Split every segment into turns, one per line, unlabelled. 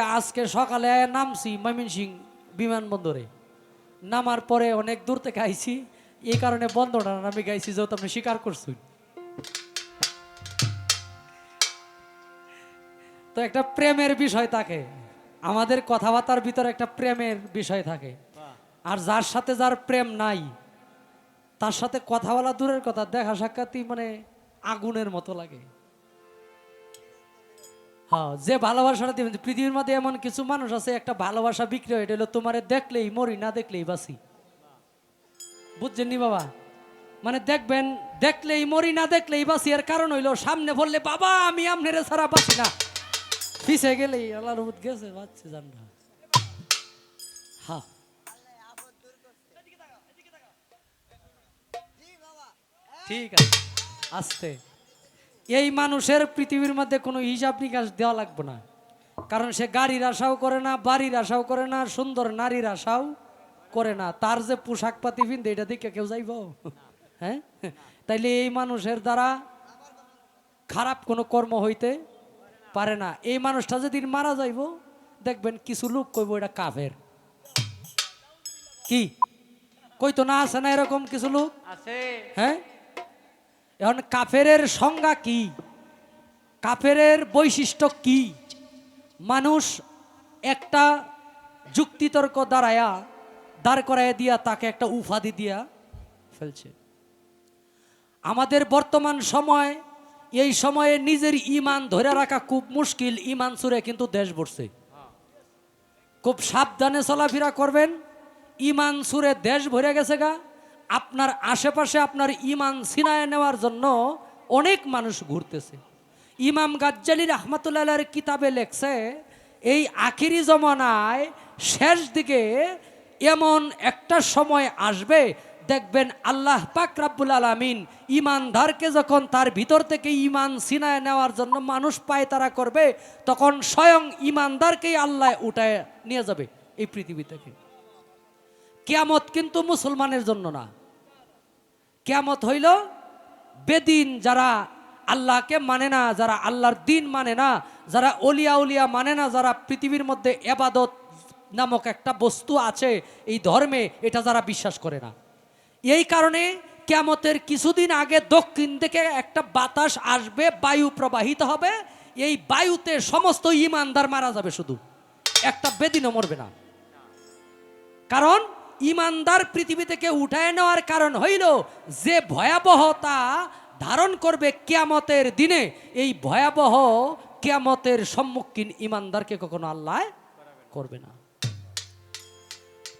আজকে সকালে নামছি ময়মনসিং বিমানবন্দরে। নামার পরে অনেক দূর থেকে আইছি। এই কারণে বন্ধটা আমি গাইছি, যেহেতু আপনি স্বীকার করছেন। তো একটা প্রেমের বিষয় থাকে। আমাদের কথাবার্তার ভিতরে একটা প্রেমের বিষয় থাকে। আর যার সাথে যার প্রেম নাই, তার সাথে কথা বলা দূরের কথা, দেখা সাক্ষাৎই মানে আগুনের মতো লাগে। যে ভালোবাসাটা দিবেন, পৃথিবীর মধ্যে এমন কিছু মানুষ আছে, একটা ভালোবাসা বিক্রি হয়ে হলো তোমারে দেখলেই মরি, না দেখলেই বাসি বুঝছেন নি বাবা? মানে দেখবেন, দেখলেই মরি, না দেখলেই বাসি এর কারণ হইল সামনে বললে, বাবা, আমি আমনেরে ছাড়া বাসি না। পিছে গেলেই আল্লাহর রহমত গেছে বাচ্চা জান না হ্যাঁ ঠিক আছে, আস্তে। এই মানুষের পৃথিবীর মধ্যে কোনো হিসাব নিকাশ দেওয়া লাগবে না। কারণ সে গাড়ির আশাও করে না বাড়ির আশাও করে না সুন্দর নারীর আশাও করে না। তার যে পোশাক পাতি পিনতে এটা দিকে কেউ যাইব? হ্যাঁ? তাইলে এই মানুষের দ্বারা খারাপ কোনো কর্ম হইতে পারে না। এই মানুষটা যেদিন মারা যাইব দেখবেন কিছু লোক কইব এটা কাফের। কি? কইতো না আছে না এরকম কিছু লোক?
আছে।
হ্যাঁ? এখন কাফেরের সংজ্ঞা কি? কাফেরের বৈশিষ্ট্য কি? মানুষ একটা যুক্তিতর্ক দাঁড়ায়া, দাঁড় করাইয়া দিয়া তাকে একটা উপাধি দিয়া ফেলছে। আমাদের বর্তমান সময়, এই সময়ে নিজের ইমান ধরে রাখা খুব মুশকিল, ইমান সুরে কিন্তু দেশ বসছে খুব সাবধানে চলাফেরা করবেন, ইমান সুরে দেশ ভরে গেছে গা। আপনার আশেপাশে আপনার ইমান সিনায় নেওয়ার জন্য অনেক মানুষ ঘুরতেছে। ইমাম গাজ্জালি রহমতুল্লাহ কিতাবে লেখছে, এই আখিরি জমানায় শেষ দিকে এমন একটা সময় আসবে, দেখবেন আল্লাহ পাক রাব্বুল আলামিন ইমানদারকে যখন তার ভিতর থেকে ইমান সিনায় নেওয়ার জন্য মানুষ পায়তারা করবে, তখন স্বয়ং ইমানদারকেই আল্লাহ উঠায় নিয়ে যাবে এই পৃথিবী থেকে। কেয়ামত কিন্তু মুসলমানের জন্য না। কেয়ামত হইল বেদিন যারা আল্লাহকে মানে না, যারা আল্লাহর দিন মানে না, যারা অলিয়া উলিয়া মানে না, যারা পৃথিবীর মধ্যে এবাদত নামক একটা বস্তু আছে এই ধর্মে, এটা যারা বিশ্বাস করে না। এই কারণে কেয়ামতের কিছুদিন আগে দক্ষিণ থেকে একটা বাতাস আসবে, বায়ু প্রবাহিত হবে, এই বায়ুতে সমস্ত ইমানদার মারা যাবে শুধু। একটা বেদিনও মরবে না। কারণ ইমানদার পৃথিবী থেকে উঠায় নেওয়ার কারণ হইল যে ভয়াবহতা ধারণ করবে কেয়ামতের দিনে। এই ভয়াবহ কেয়ামতের সম্মুখীন ইমানদারকে কখনো আল্লাহ করবে না।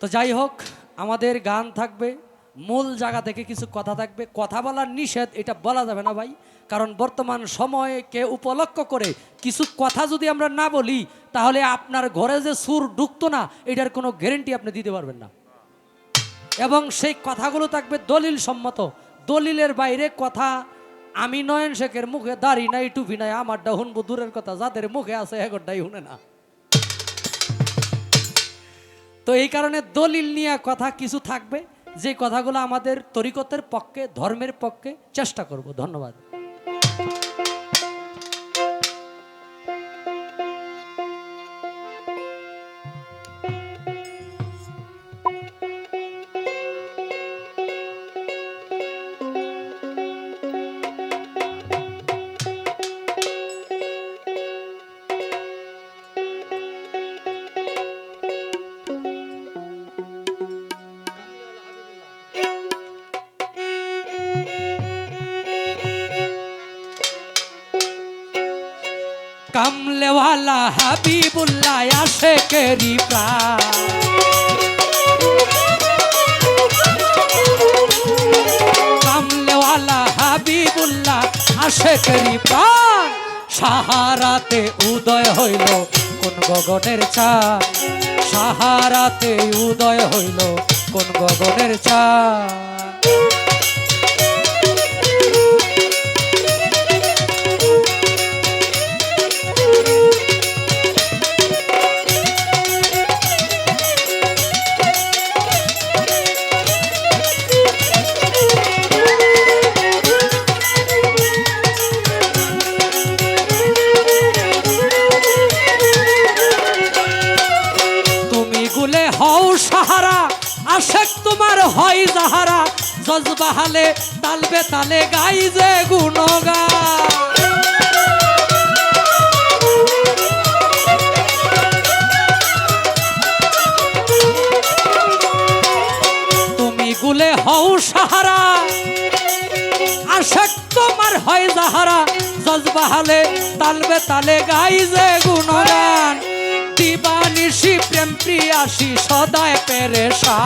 তো যাই হোক, আমাদের গান থাকবে, মূল জায়গা থেকে কিছু কথা থাকবে। কথা বলার নিষেধ, এটা বলা যাবে না ভাই। কারণ বর্তমান সময়কে উপলক্ষ করে কিছু কথা যদি আমরা না বলি, তাহলে আপনার ঘরে যে সুর ঢুকতো না, এটার কোনো গ্যারেন্টি আপনি দিতে পারবেন না। এবং সেই কথাগুলো থাকবে দলিল সম্মত। দলিলের বাইরে কথা আমি নয়ন শেখের মুখে দাড়ি নাই, টুপি নাই আমারটা শুনব দূরের কথা, যাদের মুখে আছে এগরটাই শুনে না। তো এই কারণে দলিল নিয়ে কথা কিছু থাকবে, যে কথাগুলো আমাদের তরিকতের পক্ষে, ধর্মের পক্ষে চেষ্টা করব। ধন্যবাদ। কামলেওয়ালা হাবিবুল্লাহ আশেকেরি প্রাণ। কামলেওয়ালা হাবিবুল্লাহ আশেকেরি প্রাণ। সাহারাতে উদয় হইল কোন গগনের চাঁদ। সাহারাতে উদয় হইল কোন গগনের চাঁদ। হয় যাহারা জজবাহালে তালবে তালে গাই যে গুণগা তুমি গুলে হও সাহারা, আশেক তোমার হয় যাহারা জজবাহালে তালবে তালে গাই যে গুণগান। দিবানিশি প্রেম প্রিয়াসি, সদায় পেরেশা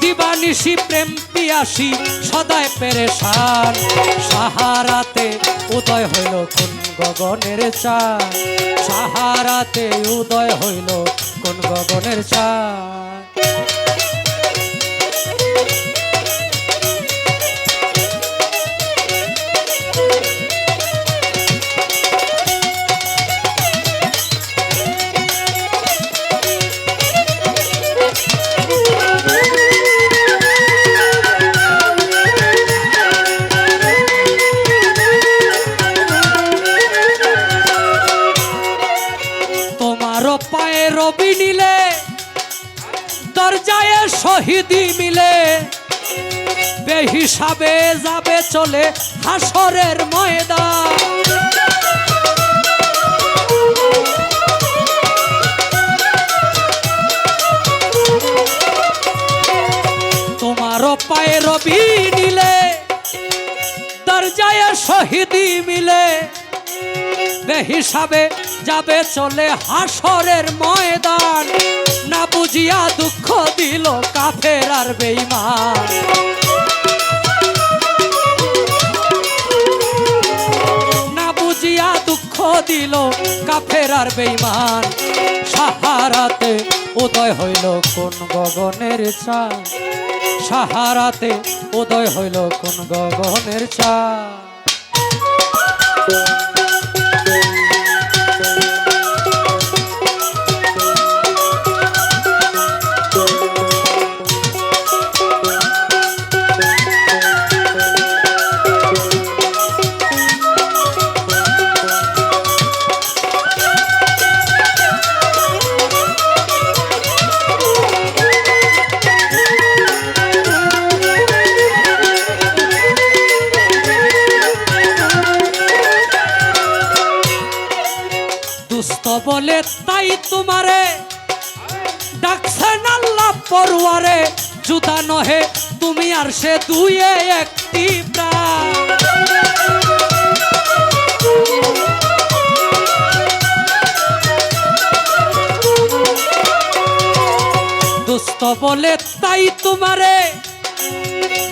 দিবানিশি প্রেম পিয়াসি সদায় পেরেশান। সাহারাতে উদয় হইল কোন গগনের চাঁদ। সাহারাতে উদয় হইল কোন গগনের চাঁদ। শহীদি মিলে বেহিসাবে যাবে চলে হাসরের ময়দান। তোমার পায়ে রবি নিলে দরজায় শহীদি মিলে বেহিসাবে যাবে চলে হাসরের ময়দান। না বুঝিয়া দুঃখ দিল কাফের আর বেইমান না বুঝিয়া দুঃখ দিল কাফের আর বেইমান সাহারাতে উদয় হইল কোন গগনের চাঁদ সাহারাতে উদয় হইল কোন গগনের চাঁদ দুস্থ বলে তাই তোমারে। ডাকছেন আল্লাহ পড়ুয়ারে জুতা নহে, তুমি আর সে দুয়ে একটি দুস্থ বলে তাই তোমারে।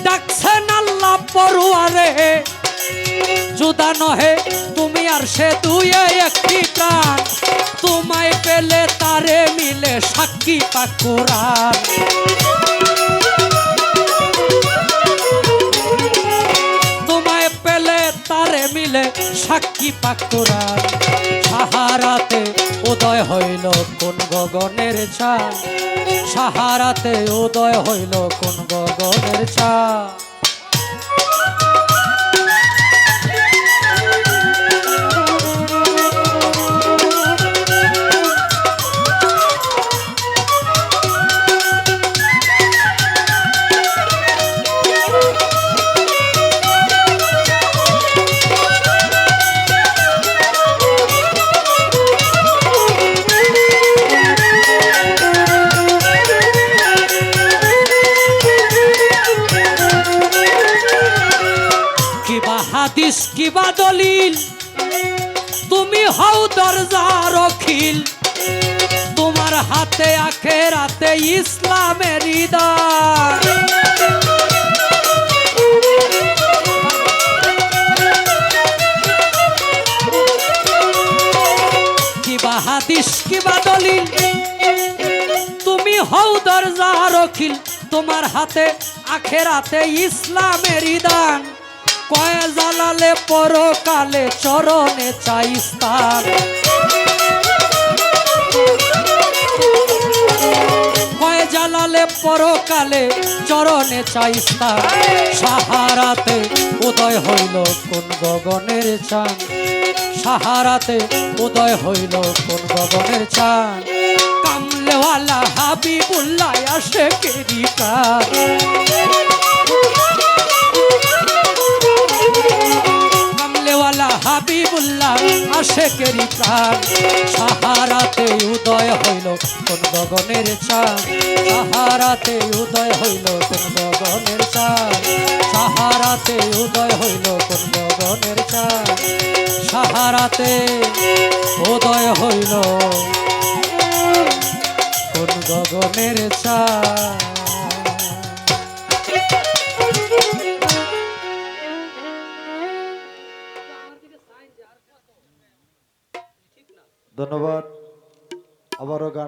ডাকছেন আল্লাহ পড়ুয়ারে জুদা নহে তুমি আর সে দুয়ে একটি প্রাণ তোমায় পেলে তারে মিলে সাক্ষী পাকুরান তোমায় পেলে তারে মিলে সাক্ষী পাকুরান সাহারাতে উদয় হইল কোন গগনের ছা সাহারাতে উদয় হইল কোন গগনের ছা হাদিস কিবা দলিল? তুমি হও দরজা রখিল তোমার হাতে আখে রাতে ইসলামের কিবা হাদিস কিবা দলিল? তুমি হও দরজা রখিল তোমার হাতে আখেরাতে ইসলামের দান কয় জালালে পরকালে চরণে চাই স্থান। কয় জালালে পরকালে চরণে চাইস্তা সাহারাতে উদয় হইল কোন গগনের চান। সাহারাতে উদয় হইল কোন গগনের চান। কামলেওয়ালা হাবিবুল্লাহ আসে কেরি হাবিবুল্লাহ আশেকেরি প্রাণ। সাহারাতে উদয় হইল কোন গগনের চাঁদ। সাহারাতে উদয় হইল কোন গগনের চাঁদ। সাহারাতে উদয় হইল কোন গগনের চাঁদ। সাহারাতে উদয় হইল কোন গগনের চাঁদ।
ধন্যবাদ। আবারও গান